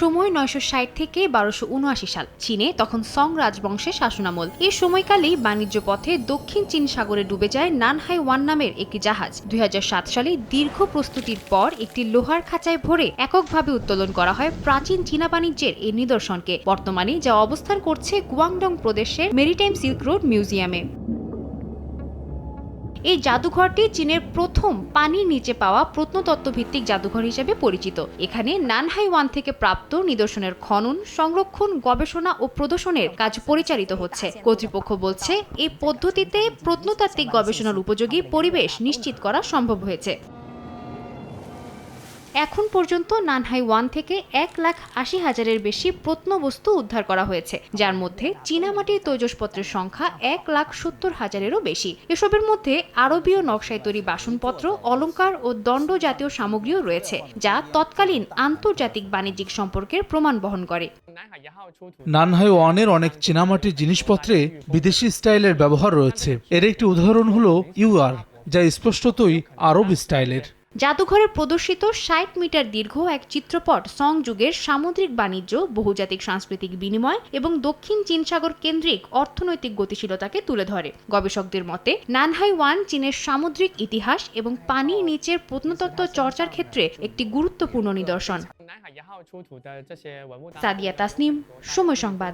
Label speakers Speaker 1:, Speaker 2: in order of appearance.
Speaker 1: সময় নয়শো ষাট থেকে বারোশো উনআশি সাল, চীনে তখন সং রাজবংশের শাসনামল। এই সময়কালেই বাণিজ্য পথে দক্ষিণ চীন সাগরে ডুবে যায় নানহাই ওয়ান নামের একটি জাহাজ। দুই হাজার সাত সালে দীর্ঘ প্রস্তুতির পর একটি লোহার খাঁচায় ভরে এককভাবে উত্তোলন করা হয় প্রাচীন চীনা বাণিজ্যের এই নিদর্শনকে। বর্তমানে যা অবস্থান করছে গুয়াংডং প্রদেশের মেরিটাইম সিল্ক রোড মিউজিয়ামে। এই জাদুঘরটি চীনের প্রথম পানির নিচে পাওয়া প্রত্নতত্ত্ব ভিত্তিক জাদুঘর হিসেবে পরিচিত। এখানে নানহাই ওয়ান থেকে প্রাপ্ত নিদর্শনের খনন, সংরক্ষণ, গবেষণা ও প্রদর্শনের কাজ পরিচালিত হচ্ছে। কর্তৃপক্ষ বলছে, এই পদ্ধতিতে প্রত্নতাত্ত্বিক গবেষণার উপযোগী পরিবেশ নিশ্চিত করা সম্ভব হয়েছে। এখন পর্যন্ত নানহাই ওয়ান থেকে এক লাখ আশি হাজারের বেশি প্রত্নবস্তু উদ্ধার করা হয়েছে, যার মধ্যে চীনামাটির তৈজসপত্রের সংখ্যা এক লাখ সত্তর হাজারেরও বেশি। এসবের মধ্যে আরবীয় নকশায় তৈরি বাসনপত্র, অলংকার ও দণ্ড জাতীয় সামগ্রীও রয়েছে, যা তৎকালীন আন্তর্জাতিক বাণিজ্যিক সম্পর্কের প্রমাণ বহন করে।
Speaker 2: নানহাই ওয়ানের অনেক চীনামাটির জিনিসপত্রে বিদেশি স্টাইলের ব্যবহার রয়েছে। এর একটি উদাহরণ হলো ইউআর যা স্পষ্টতই আরব স্টাইলের।
Speaker 1: জাদুঘরে প্রদর্শিত ষাট মিটার দীর্ঘ এক চিত্রপট সংযুগের সামুদ্রিক বাণিজ্য, বহুজাতিক সাংস্কৃতিক বিনিময় এবং দক্ষিণ চীন সাগর কেন্দ্রিক অর্থনৈতিক গতিশীলতাকে তুলে ধরে। গবেষকদের মতে, নানহাই ওয়ান চীনের সামুদ্রিক ইতিহাস এবং পানির নিচের প্রত্নতত্ত্ব চর্চার ক্ষেত্রে একটি গুরুত্বপূর্ণ নিদর্শন। সাদিয়া তাসনিম, সময় সংবাদ।